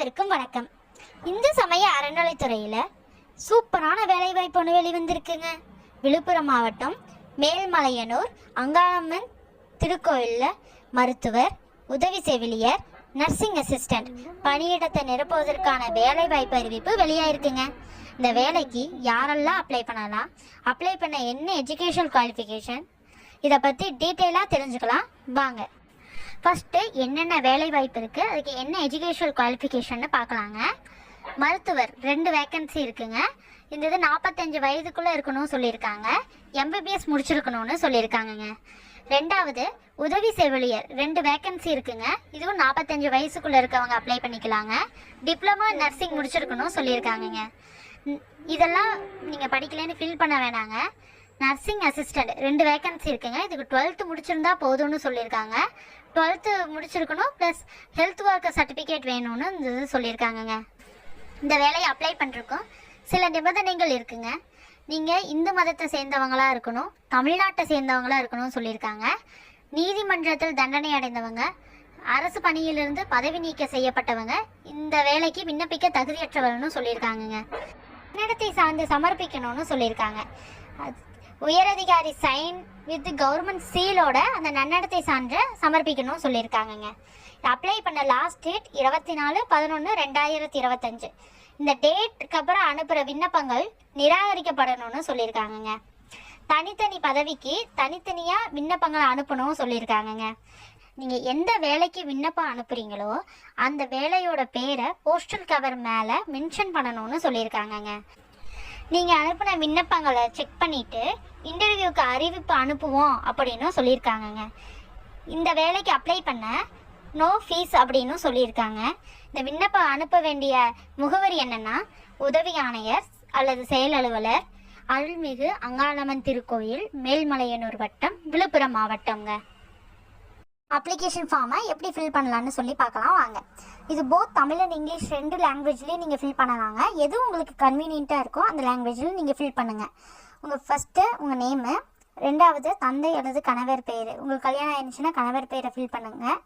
அனைவருக்கும் வணக்கம். இந்து சமய அறநிலைத்துறையில் சூப்பரான வேலைவாய்ப்பு ஒன்று வெளிவந்திருக்குங்க. விழுப்புரம் மாவட்டம் மேல்மலையனூர் அங்காளம்மன் திருக்கோயிலில் மருத்துவர் உதவி செவிலியர் நர்சிங் அசிஸ்டன்ட் பணியிடத்தை நிரப்புவதற்கான வேலைவாய்ப்பு அறிவிப்பு வெளியாயிருக்குங்க. இந்த வேலைக்கு யாரெல்லாம் அப்ளை பண்ணலாம்? அப்ளை பண்ண என்ன எஜுகேஷன் குவாலிஃபிகேஷன்? இதை பற்றி டீட்டெயிலாக தெரிஞ்சுக்கலாம். வாங்க. ஃபஸ்ட்டு என்னென்ன வேலை வாய்ப்பு இருக்குது அதுக்கு என்ன எஜுகேஷனல் குவாலிஃபிகேஷன்னு பார்க்கலாங்க. மருத்துவர் ரெண்டு வேக்கன்சி இருக்குங்க. இந்த இது நாற்பத்தஞ்சு வயதுக்குள்ளே இருக்கணும்னு சொல்லியிருக்காங்க. எம்பிபிஎஸ் முடிச்சிருக்கணும்னு சொல்லியிருக்காங்கங்க. ரெண்டாவது உதவி செவிலியர் ரெண்டு வேக்கன்சி இருக்குங்க. இதுவும் நாற்பத்தஞ்சு வயசுக்குள்ளே இருக்கவங்க அப்ளை பண்ணிக்கலாங்க. டிப்ளமா நர்சிங் முடிச்சிருக்கணும் சொல்லியிருக்காங்கங்க. இதெல்லாம் நீங்கள் படிக்கலைன்னு ஃபில் பண்ண வேணாங்க. நர்சிங் அசிஸ்டண்ட் ரெண்டு வேக்கன்சி இருக்குங்க. இதுக்கு டுவெல்த்து முடிச்சிருந்தா போதும்னு சொல்லியிருக்காங்க. டுவெல்த்து முடிச்சிருக்கணும் ப்ளஸ் ஹெல்த் ஒர்க்கர் சர்டிஃபிகேட் வேணும்னு இந்த இது சொல்லியிருக்காங்கங்க. இந்த வேலையை அப்ளை பண்ணிருக்கோம். சில நிபந்தனைகள் இருக்குங்க. நீங்கள் இந்து மதத்தை சேர்ந்தவங்களாக இருக்கணும் தமிழ்நாட்டை சேர்ந்தவங்களா இருக்கணும்னு சொல்லியிருக்காங்க. நீதிமன்றத்தில் தண்டனை அடைந்தவங்க அரசு பணியிலிருந்து பதவி நீக்க செய்யப்பட்டவங்க இந்த வேலைக்கு விண்ணப்பிக்க தகுதியற்றவர்கள்னு சொல்லியிருக்காங்கங்க. கன்னடத்தை சார்ந்து சமர்ப்பிக்கணும்னு சொல்லியிருக்காங்க. அது- உயரதிகாரி சைன் வித் கவர்மெண்ட் சீலோட அந்த நன்னடத்தை சான்றை சமர்ப்பிக்கணும்னு சொல்லியிருக்காங்கங்க. அப்ளை பண்ண லாஸ்ட் டேட் இருபத்தி நாலு பதினொன்று ரெண்டாயிரத்தி இருபத்தஞ்சு. இந்த டேட்டுக்கு அப்புறம் அனுப்புகிற விண்ணப்பங்கள் நிராகரிக்கப்படணும்னு சொல்லியிருக்காங்கங்க. தனித்தனி பதவிக்கு தனித்தனியாக விண்ணப்பங்களை அனுப்பணும் சொல்லியிருக்காங்கங்க. நீங்கள் எந்த வேலைக்கு விண்ணப்பம் அனுப்புறீங்களோ அந்த வேலையோட பேரை போஸ்டல் கவர் மேலே மென்ஷன் பண்ணணும்னு சொல்லியிருக்காங்கங்க. நீங்கள் அனுப்பின விண்ணப்பங்களை செக் பண்ணிவிட்டு இன்டர்வியூக்கு அறிவிப்பு அனுப்புவோம் அப்படின்னு சொல்லியிருக்காங்கங்க. இந்த வேலைக்கு அப்ளை பண்ண நோ ஃபீஸ் அப்படின்னு சொல்லியிருக்காங்க. இந்த விண்ணப்பம் அனுப்ப வேண்டிய முகவரி என்னன்னா உதவி ஆணையர் அல்லது செயல் அலுவலர் அருள்மிகு அங்காளம்மன் திருக்கோயில் மேல்மலையனூர் வட்டம் விழுப்புரம் மாவட்டங்க அப்ளிகேஷன் ஃபார்மை எப்படி ஃபில் பண்ணலான்னு சொல்லி பார்க்கலாம் வாங்க. இது போத் தமிழ் அண்ட் இங்கிலீஷ் ரெண்டு லாங்குவேஜ்லேயும் நீங்கள் ஃபில் பண்ணலாங்க. எது உங்களுக்கு கன்வீனியண்ட்டாக இருக்கோ அந்த லாங்குவேஜில் நீங்கள் ஃபில் பண்ணுங்கள் உங்கள் ஃபஸ்ட்டு உங்கள் நேமு ரெண்டாவது தந்தை அல்லது கணவர் பேர். உங்களுக்கு கல்யாணம் ஆயிடுச்சுன்னா கணவர் பேரை ஃபில் பண்ணுங்கள்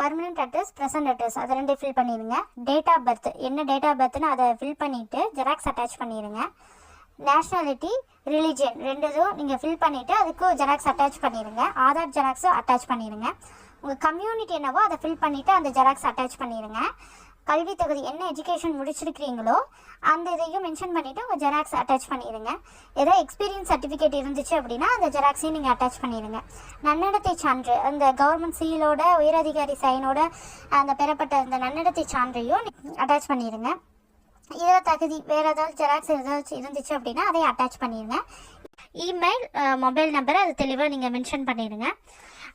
பர்மனெண்ட் அட்ரஸ் ப்ரெசன்ட் அட்ரஸ் அதை ரெண்டு ஃபில் பண்ணிடுங்க. டேட் ஆஃப் பர்த் என்ன டேட் ஆஃப் பர்த்னு அதை ஃபில் பண்ணிவிட்டு ஜெராக்ஸ் அட்டாச் பண்ணிடுங்க. நேஷ்னாலிட்டி ரிலிஜியன் ரெண்டு இதுவும் நீங்கள் ஃபில் பண்ணிவிட்டு அதுக்கு ஜெராக்ஸ் அட்டாச் பண்ணிடுங்க. ஆதார் ஜெராக்ஸும் அட்டாச் பண்ணிடுங்க. உங்கள் கம்யூனிட்டி என்னவோ அதை ஃபில் பண்ணிவிட்டு அந்த ஜெராக்ஸ் அட்டாச் பண்ணிடுங்க. கல்வி தகுதி என்ன எஜுகேஷன் முடிச்சிருக்கிறீங்களோ அந்த இதையும் மென்ஷன் பண்ணிவிட்டு உங்கள் ஜெராக்ஸ் அட்டாச் பண்ணிடுங்க. ஏதோ எக்ஸ்பீரியன்ஸ் சர்டிஃபிகேட் இருந்துச்சு அப்படின்னா அந்த ஜெராக்ஸையும் நீங்கள் அட்டாச் பண்ணிடுங்க. நன்னடத்தை சான்று அந்த கவர்மெண்ட் சீலோட உயரதிகாரி சைனோட அந்த பெறப்பட்ட அந்த நன்னடத்தை சான்றையும் அட்டாச் பண்ணிடுங்க. இதில் தகுதி வேறு ஏதாவது ஜெராக்ஸ் ஏதாச்சும் இருந்துச்சு அப்படின்னா அதை அட்டாச் பண்ணிடுங்க. இமெயில் மொபைல் நம்பர் அது தெளிவாக நீங்கள் மென்ஷன் பண்ணிடுங்க.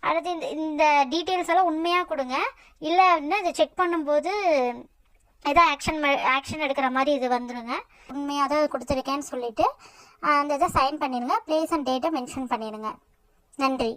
அடுத்து இந்த இந்த டீட்டெயில்ஸ் எல்லாம் உண்மையாக கொடுங்க. இல்லை அப்படின்னா இதை செக் பண்ணும்போது ஏதோ ஆக்ஷன் ஆக்ஷன் எடுக்கிற மாதிரி இது வந்துடுங்க உண்மையாக தான் கொடுத்துருக்கேன்னு சொல்லிட்டு அந்த இதை சைன் பண்ணிடுங்க. ப்ளேஸ் அண்ட் டேட்டை மென்ஷன் பண்ணிடுங்க. நன்றி.